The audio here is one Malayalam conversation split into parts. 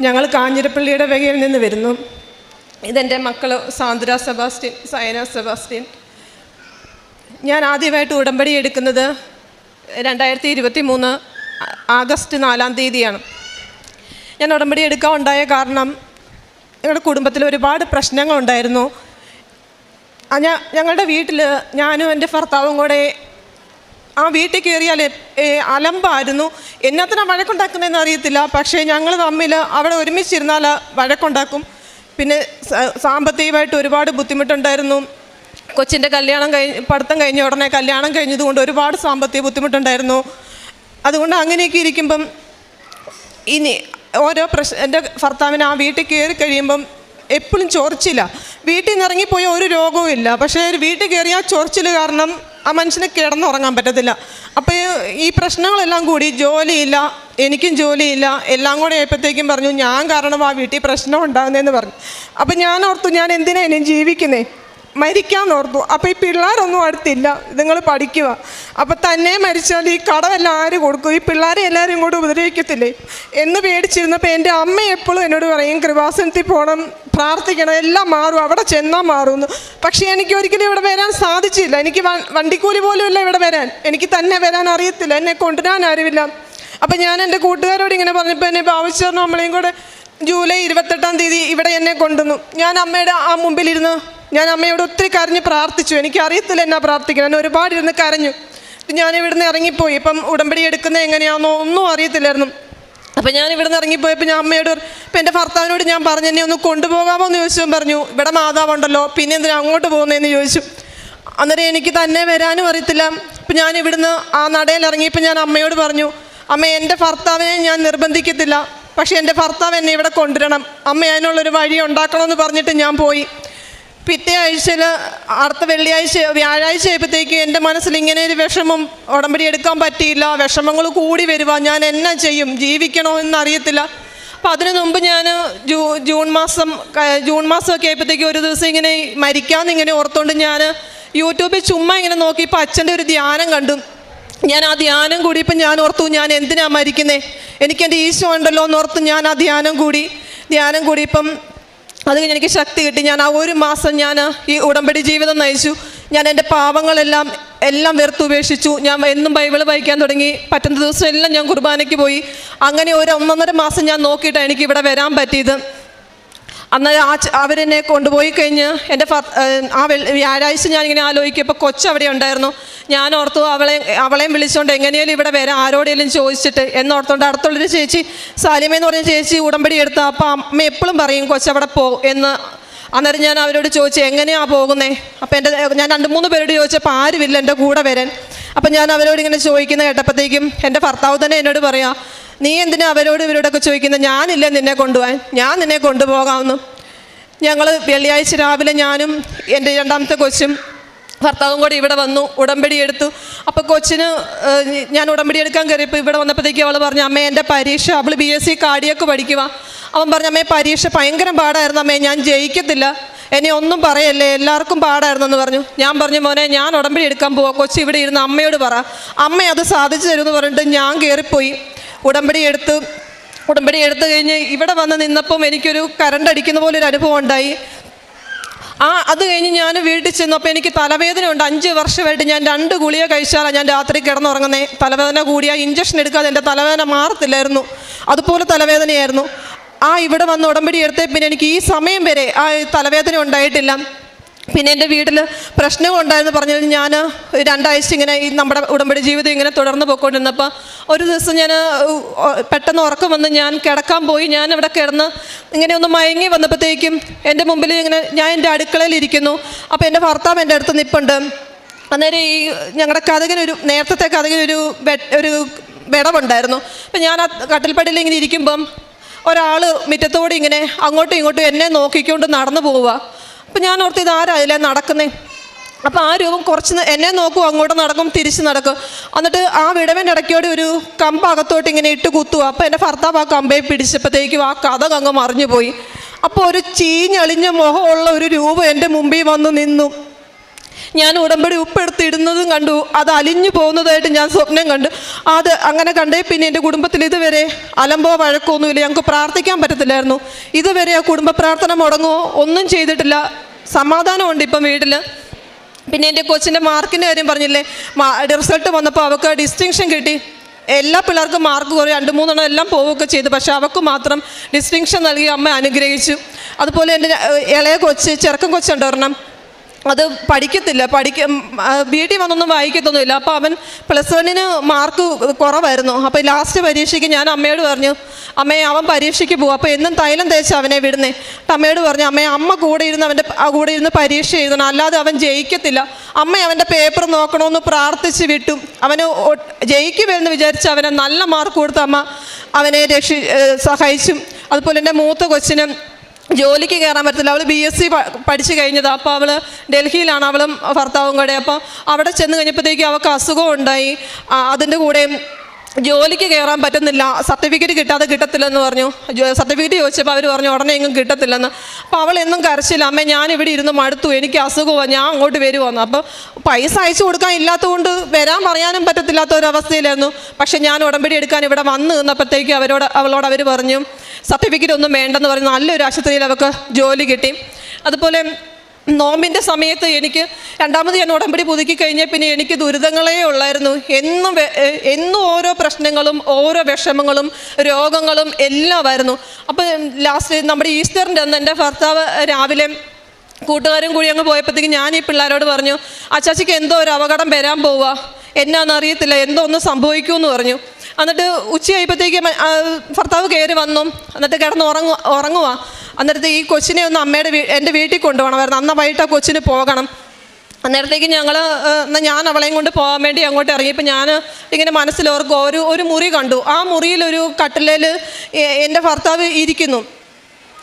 ഞങ്ങൾ കാഞ്ഞിരപ്പള്ളിയുടെ വകയിൽ നിന്ന് വരുന്നു. ഇതെന്റെ മക്കൾ സാന്ദ്ര സെബാസ്റ്റ്യൻ സയന സെബാസ്റ്റ്യൻ. ഞാൻ ആദ്യമായിട്ട് ഉടമ്പടി എടുക്കുന്നത് രണ്ടായിരത്തി ഇരുപത്തി മൂന്ന് ആഗസ്റ്റ് നാലാം തീയതിയാണ്. ഞാൻ ഉടമ്പടി എടുക്കാൻ ഉണ്ടായ കാരണം ഞങ്ങളുടെ കുടുംബത്തിൽ ഒരുപാട് പ്രശ്നങ്ങളുണ്ടായിരുന്നു. ആ ഞാ ഞങ്ങളുടെ വീട്ടിൽ ഞാനും എന്റെ ഭർത്താവും കൂടെ ആ വീട്ടിൽ കയറിയാൽ അലമ്പായിരുന്നു. എന്നത്തിനാ വഴക്കുണ്ടാക്കുന്നതെന്ന് അറിയത്തില്ല. പക്ഷേ ഞങ്ങൾ തമ്മിൽ അവിടെ ഒരുമിച്ചിരുന്നാൽ വഴക്കുണ്ടാക്കും. പിന്നെ സാമ്പത്തികമായിട്ട് ഒരുപാട് ബുദ്ധിമുട്ടുണ്ടായിരുന്നു. കൊച്ചിന്റെ കല്യാണം കഴിഞ്ഞ് പഠിത്തം കഴിഞ്ഞ ഉടനെ കല്യാണം കഴിഞ്ഞതുകൊണ്ട് ഒരുപാട് സാമ്പത്തിക ബുദ്ധിമുട്ടുണ്ടായിരുന്നു. അതുകൊണ്ട് അങ്ങനെയൊക്കെ ഇരിക്കുമ്പം ഇനി ഓരോ പ്രശ്ന എന്റെ ഭർത്താവിന് ആ വീട്ടിൽ കയറി കഴിയുമ്പം എപ്പോഴും ചൊറിച്ചില്ല വീട്ടിൽ നിന്ന് ഇറങ്ങിപ്പോയ ഒരു രോഗവും ഇല്ല പക്ഷേ വീട്ടിൽ കയറിയ ആ ചൊറിച്ചിൽ കാരണം ആ മനുഷ്യന് കിടന്നുറങ്ങാൻ പറ്റത്തില്ല. അപ്പോൾ ഈ പ്രശ്നങ്ങളെല്ലാം കൂടി ജോലിയില്ല എനിക്കും ജോലിയില്ല എല്ലാം കൂടെ ആയപ്പോഴത്തേക്കും പറഞ്ഞു ഞാൻ കാരണം ആ വീട്ടിൽ പ്രശ്നം ഉണ്ടാകുന്നതെന്ന് പറഞ്ഞു. അപ്പം ഞാൻ ഓർത്തു ഞാൻ എന്തിനാ ഇനി ജീവിക്കുന്നേ? മരിക്കാന്ന് ഓർത്തു. അപ്പോൾ ഈ പിള്ളേരൊന്നും അടുത്തില്ല നിങ്ങൾ പഠിക്കുക. അപ്പോൾ തന്നെ മരിച്ചാൽ ഈ കടമെല്ലാം ആര് കൊടുക്കും? ഈ പിള്ളേരെ എല്ലാവരും കൂടെ ഉപദ്രവിക്കത്തില്ലേ? എന്ന് പേടിച്ചിരുന്നപ്പോൾ എന്റെ അമ്മ എപ്പോഴും എന്നോട് പറയും കൃപാസനത്തിൽ പോകണം പ്രാർത്ഥിക്കണം എല്ലാം മാറും അവിടെ ചെന്നാൽ മാറുമെന്ന്. പക്ഷേ എനിക്ക് ഒരിക്കലും ഇവിടെ വരാൻ സാധിച്ചില്ല. എനിക്ക് വണ്ടിക്കൂലി പോലും ഇല്ല ഇവിടെ വരാൻ. എനിക്ക് തന്നെ വരാൻ അറിയത്തില്ല. എന്നെ കൊണ്ടുവരാൻ ആരുമില്ല. അപ്പം ഞാൻ എന്റെ കൂട്ടുകാരോട് ഇങ്ങനെ പറഞ്ഞപ്പോൾ എന്നെ ഭാവിച്ചു നമ്മളെയും കൂടെ ജൂലൈ ഇരുപത്തെട്ടാം തീയതി ഇവിടെ എന്നെ കൊണ്ടുവന്നു. ഞാൻ അമ്മയുടെ ആ മുമ്പിലിരുന്ന് ഞാൻ അമ്മയോട് ഒത്തിരി കരഞ്ഞ് പ്രാർത്ഥിച്ചു. എനിക്ക് അറിയത്തില്ല എന്നാ പ്രാർത്ഥിക്കണം ഞാൻ ഒരുപാട് ഇരുന്ന് കരഞ്ഞു. ഞാൻ ഇവിടുന്ന് ഇറങ്ങിപ്പോയി. ഇപ്പം ഉടമ്പടി എടുക്കുന്നത് എങ്ങനെയാണെന്നോ ഒന്നും അറിയത്തില്ലായിരുന്നു. അപ്പം ഞാൻ ഇവിടെ നിന്ന് ഇറങ്ങിപ്പോയപ്പോൾ ഞാൻ അമ്മയോട് ഇപ്പം എന്റെ ഭർത്താവിനോട് ഞാൻ പറഞ്ഞു എന്നെ ഒന്ന് കൊണ്ടുപോകാമോ? എന്ന് ചോദിച്ചു. പറഞ്ഞു ഇവിടെ മാതാവുണ്ടല്ലോ പിന്നെ എന്തിനാ അങ്ങോട്ട് പോകുന്നതെന്ന് ചോദിച്ചു. അന്നേരം എനിക്ക് തന്നെ വരാനും അറിയത്തില്ല. അപ്പം ഞാൻ ഇവിടുന്ന് ആ നടയിൽ ഇറങ്ങിയപ്പോൾ ഞാൻ അമ്മയോട് പറഞ്ഞു അമ്മ എന്റെ ഭർത്താവിനെ ഞാൻ നിർബന്ധിക്കത്തില്ല. പക്ഷേ എന്റെ ഭർത്താവ് എന്നെ ഇവിടെ കൊണ്ടുവരണം. അമ്മ അതിനുള്ളൊരു വഴി ഉണ്ടാക്കണമെന്ന് പറഞ്ഞിട്ട് ഞാൻ പോയി. പിറ്റേ ആഴ്ചയിൽ അടുത്ത വെള്ളിയാഴ്ച വ്യാഴാഴ്ച ആയപ്പോഴത്തേക്ക് എന്റെ മനസ്സിൽ ഇങ്ങനെ ഒരു വിഷമം ഉടമ്പടി എടുക്കാൻ പറ്റിയില്ല. വിഷമങ്ങൾ കൂടി വരുക ഞാൻ എന്നാ ചെയ്യും? ജീവിക്കണോ എന്നറിയത്തില്ല. അപ്പം അതിനു മുമ്പ് ഞാൻ ജൂ ജൂൺ മാസം ജൂൺ മാസമൊക്കെ ആയപ്പോഴത്തേക്ക് ഒരു ദിവസം ഇങ്ങനെ മരിക്കാമെന്ന് ഇങ്ങനെ ഓർത്തുകൊണ്ട് ഞാൻ യൂട്യൂബിൽ ചുമ്മാ ഇങ്ങനെ നോക്കിയപ്പോൾ അച്ഛന്റെ ഒരു ധ്യാനം കണ്ടു. ഞാൻ ആ ധ്യാനം കൂടിയപ്പോൾ ഞാൻ ഓർത്തു ഞാൻ എന്തിനാണ് മരിക്കുന്നത് എനിക്ക് എന്റെ ഈശോ ഉണ്ടല്ലോ എന്ന് ഓർത്ത് ഞാൻ ആ ധ്യാനം കൂടി ധ്യാനം കൂടിയപ്പം അത് കഴിഞ്ഞ് എനിക്ക് ശക്തി കിട്ടി. ഞാൻ ആ ഒരു മാസം ഞാൻ ഈ ഉടമ്പടി ജീവിതം നയിച്ചു. ഞാൻ എന്റെ പാവങ്ങളെല്ലാം എല്ലാം വെറുത്തുപേക്ഷിച്ചു ഞാൻ എന്നും ബൈബിൾ വായിക്കാൻ തുടങ്ങി. പറ്റുന്ന ദിവസം എല്ലാം ഞാൻ കുർബാനയ്ക്ക് പോയി. അങ്ങനെ ഒരു ഒന്നൊന്നര മാസം ഞാൻ നോക്കിയിട്ടാണ് എനിക്ക് ഇവിടെ വരാൻ പറ്റിയത്. അന്നേരം ആ അവരെന്നെ കൊണ്ടുപോയി കഴിഞ്ഞ് എന്റെ ആ വ്യാഴാഴ്ച ഞാനിങ്ങനെ ആലോചിക്കുമ്പോൾ കൊച്ചു അവിടെ ഉണ്ടായിരുന്നു. ഞാൻ ഓർത്തു അവളെ അവളെയും വിളിച്ചുകൊണ്ട് എങ്ങനെയാലും ഇവിടെ വരാം ആരോടെങ്കിലും ചോദിച്ചിട്ട് എന്നോർത്തുകൊണ്ട് അടുത്തുള്ളൊരു ചേച്ചി സാലിമ എന്ന് പറഞ്ഞ ചേച്ചി ഉടമ്പടി എടുത്ത അപ്പം അമ്മ എപ്പോഴും പറയും കൊച്ചവിടെ പോ എന്ന്. അന്നേരം ഞാൻ അവരോട് ചോദിച്ചു എങ്ങനെയാണ് പോകുന്നേ? അപ്പം എന്റെ ഞാൻ രണ്ട് മൂന്ന് പേരോട് ചോദിച്ചപ്പോൾ ആരുമില്ല എന്റെ കൂടെ വരാൻ. അപ്പം ഞാൻ അവരോട് ഇങ്ങനെ ചോദിക്കുന്ന കേട്ടപ്പോഴത്തേക്കും എന്റെ ഭർത്താവ് തന്നെ എന്നോട് പറയാം നീ എന്തിനാ അവരോട് ഇവരോടൊക്കെ ചോദിക്കുന്നത് ഞാനില്ല നിന്നെ കൊണ്ടുപോകാൻ? ഞാൻ നിന്നെ കൊണ്ടുപോകാമെന്ന് ഞങ്ങൾ വെള്ളിയാഴ്ച രാവിലെ ഞാനും എന്റെ രണ്ടാമത്തെ കൊച്ചും ഭർത്താവും കൂടി ഇവിടെ വന്നു ഉടമ്പടി എടുത്തു. അപ്പോൾ കൊച്ചിന് ഞാൻ ഉടമ്പടി എടുക്കാൻ കയറിയപ്പോൾ ഇവിടെ വന്നപ്പോഴത്തേക്ക് അവൾ പറഞ്ഞു അമ്മേ എന്റെ പരീക്ഷ അവൾ ബി എസ് സി കാർഡിയൊക്കെ പഠിക്കുക അവൻ പറഞ്ഞു അമ്മേ പരീക്ഷ ഭയങ്കര പാടായിരുന്നു അമ്മേ ഞാൻ ജയിക്കത്തില്ല. എന്നെ ഒന്നും പറയല്ലേ എല്ലാവർക്കും പാടായിരുന്നു എന്ന് പറഞ്ഞു. ഞാൻ പറഞ്ഞു മോനെ ഞാൻ ഉടമ്പടി എടുക്കാൻ പോവാം. കൊച്ചി ഇവിടെ ഇരുന്ന് അമ്മയോട് പറ. അമ്മ അത് സാധിച്ചു തരുമെന്ന് പറഞ്ഞിട്ട് ഞാൻ കയറിപ്പോയി. ഉടമ്പടി എടുത്ത് ഉടമ്പടി എടുത്തു കഴിഞ്ഞ് ഇവിടെ വന്ന് നിന്നപ്പം എനിക്കൊരു കറണ്ട് അടിക്കുന്ന പോലെ ഒരു അനുഭവം ഉണ്ടായി. ആ അത് കഴിഞ്ഞ് ഞാൻ വീട്ടിൽ ചെന്നപ്പോൾ എനിക്ക് തലവേദന ഉണ്ട്. അഞ്ച് വർഷമായിട്ട് ഞാൻ രണ്ട് ഗുളിക കഴിച്ചാലാണ് ഞാൻ രാത്രി കിടന്നുറങ്ങുന്നത് തലവേദന കൂടിയ ഇഞ്ചക്ഷൻ എടുക്കാതെ എന്റെ തലവേദന മാറത്തില്ലായിരുന്നു. അതുപോലെ തലവേദനയായിരുന്നു. ആ ഇവിടെ വന്ന് ഉടമ്പടി എടുത്തേ പിന്നെ എനിക്ക് ഈ സമയം വരെ ആ തലവേദന ഉണ്ടായിട്ടില്ല. പിന്നെ എന്റെ വീട്ടിൽ പ്രശ്നം ഉണ്ടായെന്ന് പറഞ്ഞാൽ ഞാൻ രണ്ടാഴ്ച ഇങ്ങനെ ഈ നമ്മുടെ ഉടമ്പടി ജീവിതം ഇങ്ങനെ തുടർന്ന് പോയിക്കൊണ്ടിരുന്നപ്പോൾ ഒരു ദിവസം ഞാൻ പെട്ടെന്ന് ഉറക്കം വന്ന് ഞാൻ കിടക്കാൻ പോയി. ഞാൻ അവിടെ കിടന്ന് ഇങ്ങനെ ഒന്ന് മയങ്ങി വന്നപ്പോഴത്തേക്കും എന്റെ മുമ്പിൽ ഇങ്ങനെ ഞാൻ എന്റെ അടുക്കളയിൽ ഇരിക്കുന്നു. അപ്പോൾ എന്റെ ഭർത്താവ് എന്റെ അടുത്ത് നിൽപ്പുണ്ട് അന്നേരം ഈ ഞങ്ങളുടെ കഥകനൊരു നേരത്തെ കഥകനൊരു ഒരു വിടവുണ്ടായിരുന്നു. അപ്പം ഞാൻ ആ കട്ടിൽപ്പടിയിൽ ഇങ്ങനെ ഇരിക്കുമ്പം ഒരാൾ മുറ്റത്തോടെ ഇങ്ങനെ അങ്ങോട്ടും ഇങ്ങോട്ടും എന്നെ നോക്കിക്കൊണ്ട് നടന്നു പോവുക. അപ്പം ഞാൻ ഓർത്ത് ഇത് ആരായില്ലേ നടക്കുന്നേ? അപ്പോൾ ആ രൂപം കുറച്ച് എന്നെ നോക്കും അങ്ങോട്ട് നടക്കും തിരിച്ച് നടക്കും. എന്നിട്ട് ആ വിടവിന്റെ ഇടയ്ക്കോടെ ഒരു കമ്പ് അകത്തോട്ട് ഇങ്ങനെ ഇട്ട് കുത്തുക അപ്പോൾ എന്റെ ഭർത്താവ് ആ കമ്പയെ പിടിച്ചപ്പോഴത്തേക്കും ആ കഥ അങ്ങ് മറിഞ്ഞു പോയി അപ്പോൾ ഒരു ചീഞ്ഞളിഞ്ഞ മുഖമുള്ള ഒരു രൂപം എന്റെ മുമ്പിൽ വന്ന് നിന്നു. ഞാൻ ഉടമ്പടി ഉപ്പെടുത്ത് ഇടുന്നതും കണ്ടു. അത് അലിഞ്ഞു പോകുന്നതായിട്ട് ഞാൻ സ്വപ്നം കണ്ടു. അത് അങ്ങനെ കണ്ടേ പിന്നെ എന്റെ കുടുംബത്തിൽ ഇതുവരെ അലമ്പോ വഴക്കൊന്നുമില്ല ഞങ്ങൾക്ക് പ്രാർത്ഥിക്കാൻ പറ്റത്തില്ലായിരുന്നു. ഇതുവരെ ആ കുടുംബ പ്രാർത്ഥന മുടങ്ങുമോ ഒന്നും ചെയ്തിട്ടില്ല. സമാധാനമുണ്ട് ഇപ്പം വീട്ടിൽ പിന്നെ എന്റെ കൊച്ചിന്റെ മാർക്കിന്റെ കാര്യം പറഞ്ഞില്ലേ? റിസൾട്ട് വന്നപ്പോൾ അവൾക്ക് ഡിസ്റ്റിങ്ഷൻ കിട്ടി. എല്ലാ പിള്ളേർക്കും മാർക്ക് കുറേ രണ്ട് മൂന്നെണ്ണം എല്ലാം പോവുകയൊക്കെ ചെയ്തു. പക്ഷേ അവൾക്ക് മാത്രം ഡിസ്റ്റിങ്ഷൻ നൽകി അമ്മ അനുഗ്രഹിച്ചു. അതുപോലെ എന്റെ ഇളയ കൊച്ച് ചെറുക്കൻ കൊച്ചുണ്ട് ഒരെണ്ണം? അത് പഠിക്കത്തില്ല. പഠിക്ക വീട്ടിൽ വന്നൊന്നും വായിക്കത്തൊന്നുമില്ല. അപ്പോൾ അവൻ പ്ലസ് വണ്ണിന് മാർക്ക് കുറവായിരുന്നു. അപ്പോൾ ലാസ്റ്റ് പരീക്ഷയ്ക്ക് ഞാൻ അമ്മയോട് പറഞ്ഞു അമ്മയെ അവൻ പരീക്ഷയ്ക്ക് പോകും അപ്പോൾ എന്നും തൈലം തേച്ച് അവനെ വിടുന്നേ. അമ്മയോട് പറഞ്ഞു അമ്മയെ അമ്മ കൂടെ ഇരുന്ന് അവന്റെ കൂടെ ഇരുന്ന് പരീക്ഷ എഴുതണം. അല്ലാതെ അവൻ ജയിക്കത്തില്ല. അമ്മ അവന്റെ പേപ്പർ നോക്കണമെന്ന് പ്രാർത്ഥിച്ച് വിട്ടു. അവന് ജയിക്കുമെന്ന് വിചാരിച്ച് അവനെ നല്ല മാർക്ക് കൊടുത്ത് അമ്മ അവനെ രക്ഷി സഹായിച്ചു. അതുപോലെ എന്റെ മൂത്ത കൊച്ചിന് ജോലിക്ക് കയറാൻ പറ്റത്തില്ല. അവൾ ബി എസ് സി പഠിച്ചു കഴിഞ്ഞത്. അപ്പോൾ അവൾ ഡൽഹിയിലാണ്. അവളും ഭർത്താവും കൂടെ. അപ്പോൾ അവിടെ ചെന്ന് കഴിഞ്ഞപ്പോഴത്തേക്കും അവൾക്ക് അസുഖം ഉണ്ടായി. അതിന്റെ കൂടെ ജോലിക്ക് കയറാൻ പറ്റുന്നില്ല. സർട്ടിഫിക്കറ്റ് കിട്ടാതെ കിട്ടത്തില്ലെന്ന് പറഞ്ഞു. സർട്ടിഫിക്കറ്റ് ചോദിച്ചപ്പോൾ അവർ പറഞ്ഞു ഉടനെ എങ്ങും കിട്ടത്തില്ലെന്ന്. അപ്പോൾ അവൾ കരച്ചില്ല. അമ്മ ഞാൻ ഇവിടെ ഇരുന്ന് മടുത്തു. എനിക്ക് അസുഖമാണ് ഞാൻ അങ്ങോട്ട് വരുവാന്ന്. അപ്പോൾ പൈസ അയച്ചു കൊടുക്കാൻ ഇല്ലാത്തതുകൊണ്ട് വരാൻ പറയാനും പറ്റത്തില്ലാത്ത ഒരവസ്ഥയിലായിരുന്നു പക്ഷെ ഞാൻ ഉടമ്പടി എടുക്കാൻ ഇവിടെ വന്നു നിന്നപ്പോഴത്തേക്ക് അവരോട് അവളോട് അവർ പറഞ്ഞു സർട്ടിഫിക്കറ്റ് ഒന്നും വേണ്ടെന്ന് പറഞ്ഞു നല്ലൊരു ആശുപത്രിയിൽ അവർക്ക് ജോലി കിട്ടി. അതുപോലെ നോമ്പിന്റെ സമയത്ത് എനിക്ക് രണ്ടാമത് ഞാൻ ഉടമ്പടി പുതുക്കി കഴിഞ്ഞാൽ പിന്നെ എനിക്ക് ദുരിതങ്ങളേ ഉള്ളായിരുന്നു. എന്നും എന്നും ഓരോ പ്രശ്നങ്ങളും ഓരോ വിഷമങ്ങളും രോഗങ്ങളും എല്ലാമായിരുന്നു അപ്പോൾ ലാസ്റ്റ് നമ്മുടെ ഈസ്റ്ററിന്റെ അന്ന് എന്റെ ഭർത്താവ് രാവിലെ കൂട്ടുകാരും കൂടി അങ്ങ് പോയപ്പോഴത്തേക്ക് ഞാൻ ഈ പിള്ളേരോട് പറഞ്ഞു അച്ചാച്ചിക്ക് എന്തോ ഒരു അപകടം വരാൻ പോവുക. എന്നാന്ന് അറിയത്തില്ല. എന്തോ ഒന്ന് സംഭവിക്കുമെന്ന് പറഞ്ഞു. എന്നിട്ട് ഉച്ചയായപ്പോഴത്തേക്ക് ഭർത്താവ് കയറി വന്നു. എന്നിട്ട് കിടന്ന് ഉറങ്ങു ഉറങ്ങുക എന്നിട്ട് ഈ കൊച്ചിനെ ഒന്ന് അമ്മയുടെ എന്റെ വീട്ടിൽ കൊണ്ടുപോകണമായിരുന്നു. അന്ന് വൈകിട്ട് ആ കൊച്ചിന് പോകണം. അന്നേരത്തേക്ക് ഞങ്ങൾ എന്നാൽ ഞാൻ അവളെയും കൊണ്ട് പോകാൻ വേണ്ടി അങ്ങോട്ട് ഇറങ്ങിയപ്പോൾ ഞാൻ ഇങ്ങനെ മനസ്സിലോർക്കും ഒരു ഒരു മുറി കണ്ടു. ആ മുറിയിലൊരു കട്ടിലിൽ എന്റെ ഭർത്താവ് ഇരിക്കുന്നു.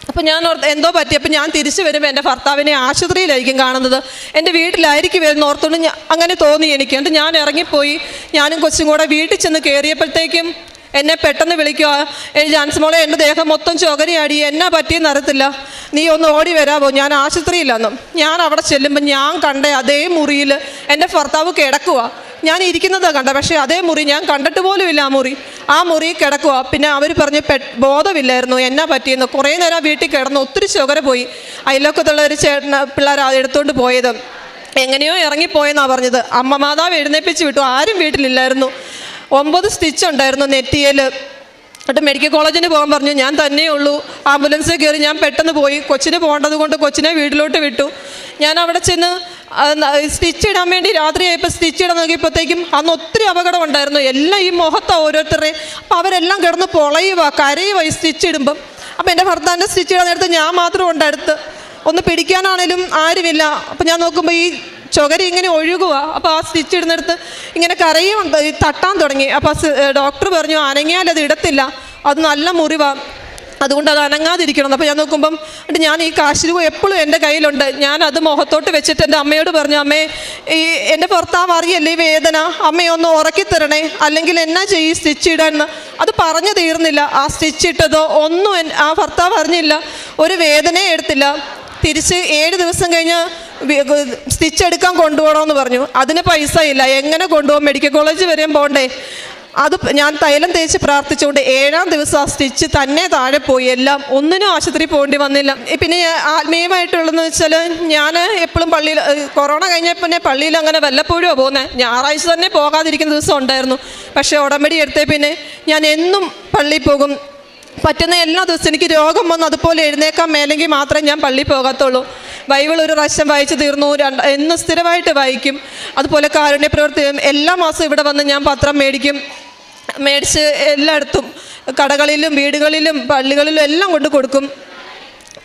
അപ്പോൾ ഞാൻ ഓർത്ത് എന്തോ പറ്റി? അപ്പം ഞാൻ തിരിച്ചു വരുമ്പോൾ എന്റെ ഭർത്താവിനെ ആശുപത്രിയിലായിരിക്കും കാണുന്നത്. എന്റെ വീട്ടിലായിരിക്കും വരുന്ന ഓർത്തുകൊണ്ട് അങ്ങനെ തോന്നി എനിക്ക്. എന്നിട്ട് ഞാൻ ഇറങ്ങിപ്പോയി. ഞാനും കൊച്ചും കൂടെ വീട്ടിൽ ചെന്ന് കയറിയപ്പോഴത്തേക്കും എന്നെ പെട്ടെന്ന് വിളിക്കുക ജാൻസ് മോളെ എന്റെ ദേഹം മൊത്തം ചുകരയാടി എന്നാ പറ്റിയെന്ന് അറിയത്തില്ല. നീ ഒന്ന് ഓടി വരാമോ ഞാൻ ആശുപത്രിയില്ലെന്നും ഞാൻ അവിടെ ചെല്ലുമ്പോൾ ഞാൻ കണ്ട അതേ മുറിയിൽ എന്റെ ഭർത്താവ് കിടക്കുക ഞാൻ ഇരിക്കുന്നതാണ് കണ്ട. പക്ഷേ അതേ മുറി ഞാൻ കണ്ടിട്ട് പോലും ഇല്ല ആ മുറി. ആ മുറി കിടക്കുക പിന്നെ അവർ പറഞ്ഞ് പെ ബോധമില്ലായിരുന്നു. എന്നാ പറ്റിയെന്ന്. കുറേ നേരം വീട്ടിൽ കിടന്ന് ഒത്തിരി ചുകര പോയി. അയൽവക്കത്തുള്ള ഒരു ചേട്ടന പിള്ളേർ എടുത്തുകൊണ്ട് പോയത്. എങ്ങനെയോ ഇറങ്ങിപ്പോയെന്നാണ് പറഞ്ഞത്. അമ്മ മാതാവ് എഴുന്നേപ്പിച്ച് വിട്ടു. ആരും വീട്ടിലില്ലായിരുന്നു. ഒമ്പത് സ്റ്റിച്ച് ഉണ്ടായിരുന്നു നെറ്റിയിൽ എന്നിട്ട് മെഡിക്കൽ കോളേജിന് പോകാൻ പറഞ്ഞു ഞാൻ തന്നെയേ ഉള്ളൂ. ആംബുലൻസിൽ കയറി ഞാൻ പെട്ടെന്ന് പോയി. കൊച്ചിന് പോകേണ്ടത് കൊണ്ട് കൊച്ചിനെ വീട്ടിലോട്ട് വിട്ടു. ഞാൻ അവിടെ ചെന്ന് സ്റ്റിച്ച് ഇടാൻ വേണ്ടി രാത്രി ആയപ്പോൾ സ്റ്റിച്ച് ഇടാൻ നോക്കിയപ്പോഴത്തേക്കും അന്ന് ഒത്തിരി അപകടം ഉണ്ടായിരുന്നു. എല്ലാം ഈ മുഖത്താണ് ഓരോരുത്തരെ അപ്പോൾ അവരെല്ലാം കിടന്ന് പൊളയുക കരയുക ഈ സ്റ്റിച്ച് ഇടുമ്പം. അപ്പോൾ എന്റെ ഭർത്താവിന്റെ സ്റ്റിച്ച് ഇടാൻ നേരത്ത് ഞാൻ മാത്രം ഉണ്ട് അടുത്ത്. ഒന്ന് പിടിക്കാനാണേലും ആരുമില്ല. അപ്പോൾ ഞാൻ നോക്കുമ്പോൾ ഈ ചുകരി ഇങ്ങനെ ഒഴുകുക. അപ്പോൾ ആ സ്റ്റിച്ച് ഇടുന്നിടത്ത് ഇങ്ങനെ കരയും തട്ടാൻ തുടങ്ങി. അപ്പോൾ ഡോക്ടർ പറഞ്ഞു അനങ്ങിയാൽ അത് ഇടത്തില്ല. അത് നല്ല മുറിവാ. അതുകൊണ്ട് അത് അനങ്ങാതിരിക്കണം. അപ്പോൾ ഞാൻ നോക്കുമ്പം എന്നിട്ട് ഞാൻ ഈ കാശിരൂപ എപ്പോഴും എന്റെ കയ്യിലുണ്ട്. ഞാൻ അത് മുഖത്തോട്ട് വെച്ചിട്ട് എന്റെ അമ്മയോട് പറഞ്ഞു അമ്മേ ഈ എന്റെ ഭർത്താവ് അറിയല്ലേ ഈ വേദന? അമ്മയെ ഒന്ന് ഉറക്കി തരണേ. അല്ലെങ്കിൽ എന്നാ ചെയ്യും സ്റ്റിച്ച് ഇടാന്ന് അത് പറഞ്ഞു തീർന്നില്ല. ആ സ്റ്റിച്ച് ഇട്ടതോ ഒന്നും ആ ഭർത്താവ് അറിഞ്ഞില്ല. ഒരു വേദനയെ എടുത്തില്ല. തിരിച്ച് ഏഴ് ദിവസം കഴിഞ്ഞ് സ്റ്റിച്ച് എടുക്കാൻ കൊണ്ടുപോകണമെന്ന് പറഞ്ഞു. അതിന് പൈസ ഇല്ല. എങ്ങനെ കൊണ്ടുപോകും? മെഡിക്കൽ കോളേജ് വരെയും പോകണ്ടേ അത് ഞാൻ തൈലം തേച്ച് പ്രാർത്ഥിച്ചുകൊണ്ട് ഏഴാം ദിവസം ആ സ്റ്റിച്ച് തന്നെ താഴെ പോയി. എല്ലാം ഒന്നിനും ആശുപത്രി പോകേണ്ടി വന്നില്ല. പിന്നെ ആത്മീയമായിട്ടുള്ളതെന്ന് വെച്ചാൽ ഞാൻ എപ്പോഴും പള്ളിയിൽ കൊറോണ കഴിഞ്ഞ പിന്നെ പള്ളിയിൽ അങ്ങനെ വല്ലപ്പോഴും പോകുന്നത് ഞായറാഴ്ച തന്നെ പോകാതിരിക്കുന്ന ദിവസം ഉണ്ടായിരുന്നു. പക്ഷേ ഉടമ്പടി എടുത്തേ പിന്നെ ഞാൻ എന്നും പള്ളിയിൽ പോകും. പറ്റുന്ന എല്ലാ ദിവസവും എനിക്ക് രോഗം വന്ന് അതുപോലെ എഴുന്നേക്കാൻ മേലെങ്കിൽ മാത്രമേ ഞാൻ പള്ളിയിൽ പോകത്തുള്ളൂ. ബൈബിൾ ഒരു പ്രാവശ്യം വായിച്ചു തീർന്നു രണ്ട് എന്ന് സ്ഥിരമായിട്ട് വായിക്കും. അതുപോലെ കാരുണ്യ പ്രവർത്തിയും എല്ലാ മാസവും ഇവിടെ വന്ന് ഞാൻ പത്രം മേടിക്കും. മേടിച്ച് എല്ലായിടത്തും കടകളിലും വീടുകളിലും പള്ളികളിലും എല്ലാം കൊണ്ട് കൊടുക്കും.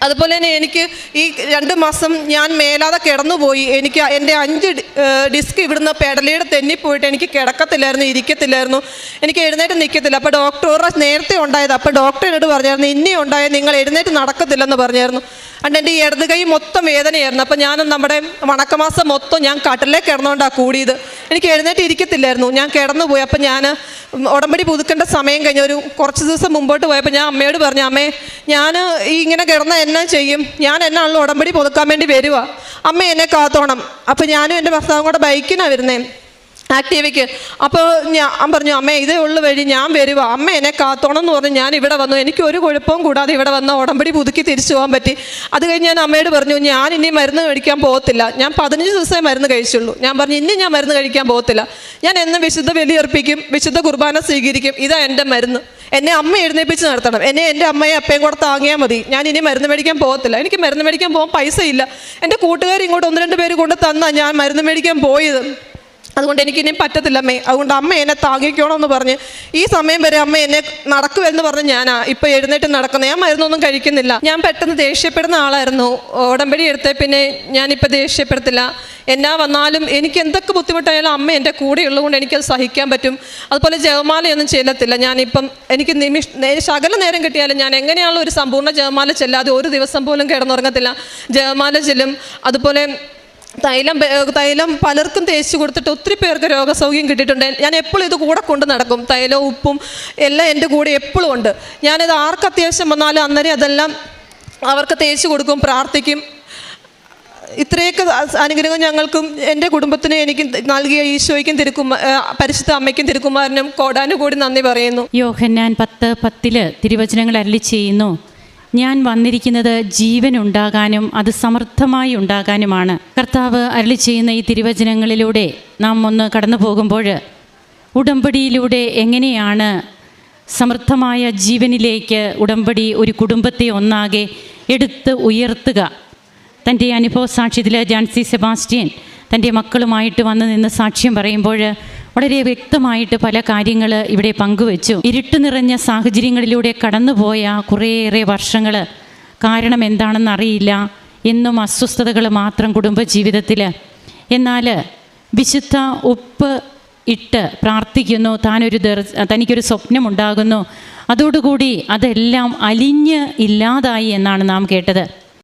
അതുപോലെ തന്നെ എനിക്ക് ഈ രണ്ട് മാസം ഞാൻ മേലാതെ കിടന്നുപോയി. എനിക്ക് എന്റെ അഞ്ച് ഡിസ്ക് ഇവിടുന്ന് പെടലിയുടെ തെന്നിപ്പോയിട്ട് എനിക്ക് കിടക്കത്തില്ലായിരുന്നു ഇരിക്കത്തില്ലായിരുന്നു. എനിക്ക് എഴുന്നേറ്റ് നിൽക്കത്തില്ല. അപ്പോൾ ഡോക്ടർ നേരത്തെ ഉണ്ടായത്. അപ്പോൾ ഡോക്ടർ എന്നോട് പറഞ്ഞായിരുന്നു ഇനി ഉണ്ടായത് നിങ്ങൾ എഴുന്നേറ്റ് നടക്കത്തില്ലെന്ന് പറഞ്ഞായിരുന്നു. അതുകൊണ്ട് എന്റെ ഇടത് കൈ മൊത്തം വേദനയായിരുന്നു. അപ്പം ഞാനും നമ്മുടെ വണക്കമാസം മൊത്തം ഞാൻ കട്ടിലേക്ക് കിടന്നുകൊണ്ടാണ് കൂടിയത്. എനിക്ക് എഴുന്നേറ്റ് ഇരിക്കത്തില്ലായിരുന്നു. ഞാൻ കിടന്നു പോയി അപ്പം ഞാൻ ഉടമ്പടി പുതുക്കേണ്ട സമയം കഴിഞ്ഞ ഒരു കുറച്ച് ദിവസം മുമ്പോട്ട് പോയപ്പോൾ ഞാൻ അമ്മയോട് പറഞ്ഞു അമ്മേ ഞാൻ ഈ ഇങ്ങനെ കിടന്ന എന്നാ ചെയ്യും? ഞാൻ എന്നാണല്ലോ ഉടമ്പടി പുതുക്കാൻ വേണ്ടി വരുവാ? അമ്മ എന്നെ കാത്തോണം. അപ്പം ഞാനും എന്റെ ഭർത്താവും കൂടെ ബൈക്കിനാണ് വരുന്നേ. ആക്റ്റീവയ്ക്ക് അപ്പോൾ ഞാൻ പറഞ്ഞു അമ്മ ഇതേ ഉള്ളു വഴി ഞാൻ വരുക അമ്മ എന്നെ കാത്തോണം എന്ന് പറഞ്ഞ് ഞാൻ ഇവിടെ വന്നു. എനിക്ക് ഒരു കുഴപ്പവും കൂടാതെ ഇവിടെ വന്ന ഉടമ്പടി പുതുക്കി തിരിച്ചു പോകാൻ പറ്റി. അത് കഴിഞ്ഞ് ഞാൻ അമ്മയോട് പറഞ്ഞു ഞാൻ ഇനി മരുന്ന് കഴിക്കാൻ പോകത്തില്ല. ഞാൻ പതിനഞ്ച് ദിവസമേ മരുന്ന് കഴിച്ചുള്ളൂ. ഞാൻ പറഞ്ഞു ഇനി ഞാൻ മരുന്ന് കഴിക്കാൻ പോകത്തില്ല. ഞാൻ എന്നും വിശുദ്ധ ബലിയർപ്പിക്കും വിശുദ്ധ കുർബാന സ്വീകരിക്കും. ഇതാ എന്റെ മരുന്ന്. എന്നെ അമ്മ എഴുന്നേപ്പിച്ച് നടത്തണം. എന്നെ എന്റെ അമ്മയെ അപ്പയും കൂടെ താങ്ങിയാൽ മതി. ഞാൻ ഇനി മരുന്ന് മേടിക്കാൻ പോകത്തില്ല. എനിക്ക് മരുന്ന് മേടിക്കാൻ പോകാൻ പൈസ ഇല്ല എന്റെ കൂട്ടുകാർ ഇങ്ങോട്ട് ഒന്ന് രണ്ട് പേര് കൊണ്ട് തന്നാ ഞാൻ മരുന്ന് മേടിക്കാൻ പോയത്. അതുകൊണ്ട് എനിക്ക് ഇനിയും പറ്റത്തില്ല. അമ്മേ അതുകൊണ്ട് അമ്മ എന്നെ താങ്ങിക്കണമെന്ന് പറഞ്ഞ് ഈ സമയം വരെ അമ്മ എന്നെ നടക്കുമെന്ന് പറഞ്ഞ് ഞാനാ ഇപ്പം എഴുന്നേറ്റ് നടക്കുന്നത് ഞാൻ മരുന്നൊന്നും കഴിക്കുന്നില്ല. ഞാൻ പെട്ടെന്ന് ദേഷ്യപ്പെടുന്ന ആളായിരുന്നു. ഉടമ്പടി എടുത്തേ പിന്നെ ഞാനിപ്പോൾ ദേഷ്യപ്പെടത്തില്ല. എന്നാ വന്നാലും എനിക്ക് എന്തൊക്കെ ബുദ്ധിമുട്ടായാലും അമ്മ എന്റെ കൂടെ ഉള്ളതുകൊണ്ട് എനിക്കത് സഹിക്കാൻ പറ്റും. അതുപോലെ ജപമാലയൊന്നും ചെല്ലത്തില്ല. ഞാനിപ്പം എനിക്ക് നിമിഷ ശകല നേരം കിട്ടിയാലും ഞാൻ എങ്ങനെയാണല്ലോ ഒരു സമ്പൂർണ ജപമാല ചെല്ലാതെ ഒരു ദിവസം പോലും കിടന്നുറങ്ങത്തില്ല. ജപമാല ചെല്ലും. അതുപോലെ തൈലം തൈലം പലർക്കും തേച്ച് കൊടുത്തിട്ട് ഒത്തിരി പേർക്ക് രോഗസൗഖ്യം കിട്ടിയിട്ടുണ്ട്. ഞാൻ എപ്പോഴും ഇത് കൂടെ കൊണ്ട് നടക്കും. തൈലവും ഉപ്പും എല്ലാം എന്റെ കൂടെ എപ്പോഴും ഉണ്ട്. ഞാനിത് ആർക്ക് അത്യാവശ്യം വന്നാലും അന്നേരം അതെല്ലാം അവർക്ക് തേച്ച് കൊടുക്കും പ്രാർത്ഥിക്കും. ഇത്രയൊക്കെ അനുഗ്രഹം ഞങ്ങൾക്കും എന്റെ കുടുംബത്തിനും എനിക്ക് നൽകിയ ഈശോയ്ക്കും തിരുക്കുമാ പരിശുദ്ധ അമ്മയ്ക്കും തിരുക്കുമാരനും കോടാനുകൂടി നന്ദി പറയുന്നു. യോഹന്നാൻ പത്ത് പത്തിൽ തിരുവചനങ്ങൾ അരളി ചെയ്യുന്നു. ഞാൻ വന്നിരിക്കുന്നത് ജീവൻ ഉണ്ടാകാനും അത് സമർത്ഥമായി ഉണ്ടാകാനുമാണ്. കർത്താവ് അരളി ചെയ്യുന്ന ഈ തിരുവചനങ്ങളിലൂടെ നാം ഒന്ന് കടന്നു പോകുമ്പോൾ ഉടമ്പടിയിലൂടെ എങ്ങനെയാണ് സമൃദ്ധമായ ജീവനിലേക്ക് ഉടമ്പടി ഒരു കുടുംബത്തെ ഒന്നാകെ എടുത്ത് ഉയർത്തുക? തന്റെ അനുഭവ സാക്ഷ്യത്തിൽ ജാൻസി സെബാസ്റ്റ്യൻ തന്റെ മക്കളുമായിട്ട് വന്ന് നിന്ന് സാക്ഷ്യം പറയുമ്പോൾ വളരെ വ്യക്തമായിട്ട് പല കാര്യങ്ങൾ ഇവിടെ പങ്കുവെച്ചു. ഇരുട്ട് നിറഞ്ഞ സാഹചര്യങ്ങളിലൂടെ കടന്നുപോയ കുറേയേറെ വർഷങ്ങൾ കാരണം എന്താണെന്ന് അറിയില്ല. എന്നും അസ്വസ്ഥതകൾ മാത്രം കുടുംബജീവിതത്തിൽ. എന്നാൽ വിശുദ്ധ ഉപ്പ് ഇട്ട് പ്രാർത്ഥിക്കുന്നു. താനൊരു ദർ- തനിക്കൊരു സ്വപ്നമുണ്ടാകുന്നു. അതോടുകൂടി അതെല്ലാം അലിഞ്ഞ് ഇല്ലാതായി എന്നാണ് നാം കേട്ടത്.